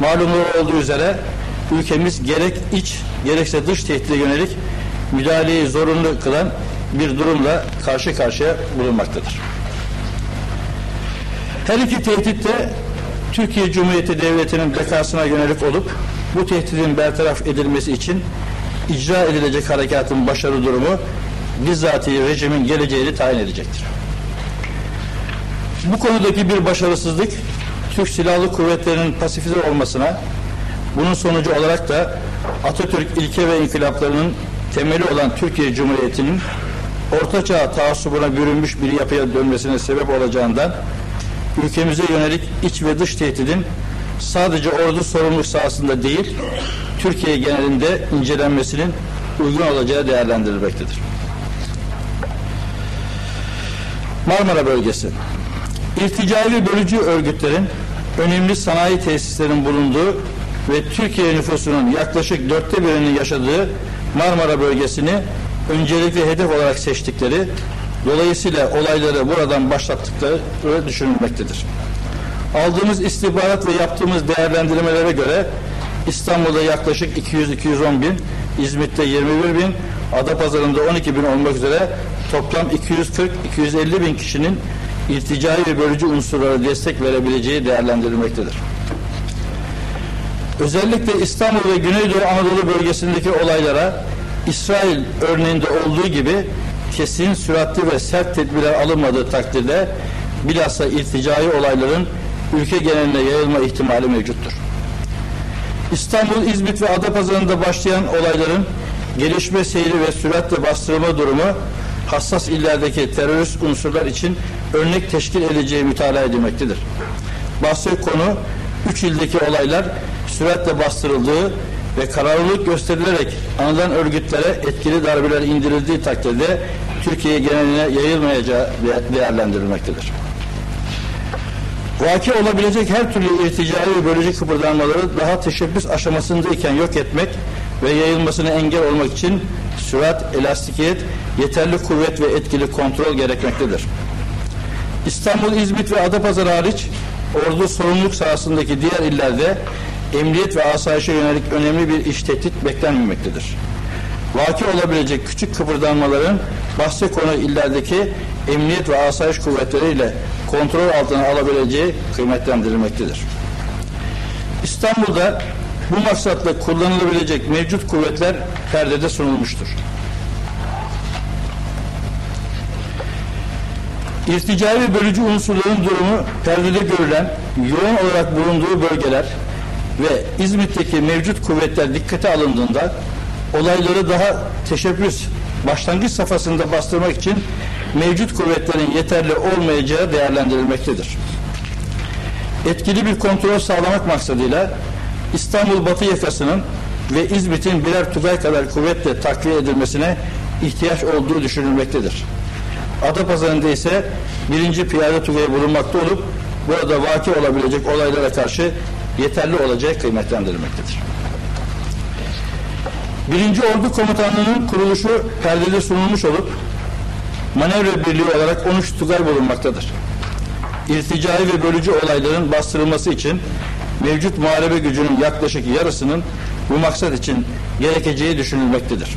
Malumları olduğu üzere ülkemiz gerek iç gerekse dış tehdide yönelik müdahaleyi zorunlu kılan bir durumla karşı karşıya bulunmaktadır. Her iki tehdit de Türkiye Cumhuriyeti Devleti'nin bekasına yönelik olup bu tehdidin bertaraf edilmesi için icra edilecek harekatın başarı durumu bizzatihi rejimin geleceğini tayin edecektir. Bu konudaki bir başarısızlık Türk Silahlı Kuvvetleri'nin pasifize olmasına, bunun sonucu olarak da Atatürk ilke ve inkılaplarının temeli olan Türkiye Cumhuriyeti'nin ortaçağ taassubuna bürünmüş bir yapıya dönmesine sebep olacağından ülkemize yönelik iç ve dış tehdidin sadece ordu sorumluluk sahasında değil, Türkiye genelinde incelenmesinin uygun olacağı değerlendirilmektedir. Marmara Bölgesi İrticai ve bölücü örgütlerin önemli sanayi tesislerin bulunduğu ve Türkiye nüfusunun yaklaşık dörtte birinin yaşadığı Marmara bölgesini öncelikli hedef olarak seçtikleri, dolayısıyla olayları buradan başlattıkları düşünülmektedir. Aldığımız istihbarat ve yaptığımız değerlendirmelere göre İstanbul'da yaklaşık 200-210 bin, İzmit'te 21 bin, Adapazarı'nda 12 bin olmak üzere toplam 240-250 bin kişinin irticai ve bölücü unsurlara destek verebileceği değerlendirilmektedir. Özellikle İstanbul ve Güneydoğu Anadolu bölgesindeki olaylara İsrail örneğinde olduğu gibi kesin, süratli ve sert tedbirler alınmadığı takdirde bilhassa irticai olayların ülke geneline yayılma ihtimali mevcuttur. İstanbul, İzmit ve Adapazarı'nda başlayan olayların gelişme seyri ve süratle bastırılma durumu hassas illerdeki terörist unsurlar için örnek teşkil edeceği mütalaa edilmektedir. Bahsi konu üç ildeki olaylar süratle bastırıldığı ve kararlılık gösterilerek anılan örgütlere etkili darbeler indirildiği takdirde Türkiye geneline yayılmayacağı değerlendirilmektedir. Vaki olabilecek her türlü irticai ve bölücü kıpırdanmaları daha teşebbüs aşamasındayken yok etmek ve yayılmasına engel olmak için sürat, elastikiyet, yeterli kuvvet ve etkili kontrol gerekmektedir. İstanbul, İzmit ve Adapazarı hariç ordu sorumluluk sahasındaki diğer illerde emniyet ve asayişe yönelik önemli bir iş tehdit beklenmemektedir. Vaki olabilecek küçük kıpırdanmaların bahse konu illerdeki emniyet ve asayiş kuvvetleriyle kontrol altına alabileceği kıymetlendirilmektedir. İstanbul'da bu maksatla kullanılabilecek mevcut kuvvetler perdede sunulmuştur. İrticai ve bölücü unsurların durumu perdede görülen yoğun olarak bulunduğu bölgeler ve İzmit'teki mevcut kuvvetler dikkate alındığında olayları daha teşebbüs başlangıç safhasında bastırmak için mevcut kuvvetlerin yeterli olmayacağı değerlendirilmektedir. Etkili bir kontrol sağlamak maksadıyla İstanbul Batı yakasının ve İzmit'in birer tugay kadar kuvvetle takviye edilmesine ihtiyaç olduğu düşünülmektedir. Adapazarı'nda ise birinci piyade tugayı bulunmakta olup burada vaki olabilecek olaylara karşı yeterli olacağı kıymetlendirilmektedir. Birinci Ordu Komutanlığı'nın kuruluşu perdede sunulmuş olup manevra birliği olarak 13 tugay bulunmaktadır. İrticai ve bölücü olayların bastırılması için mevcut muharebe gücünün yaklaşık yarısının bu maksat için gerekeceği düşünülmektedir.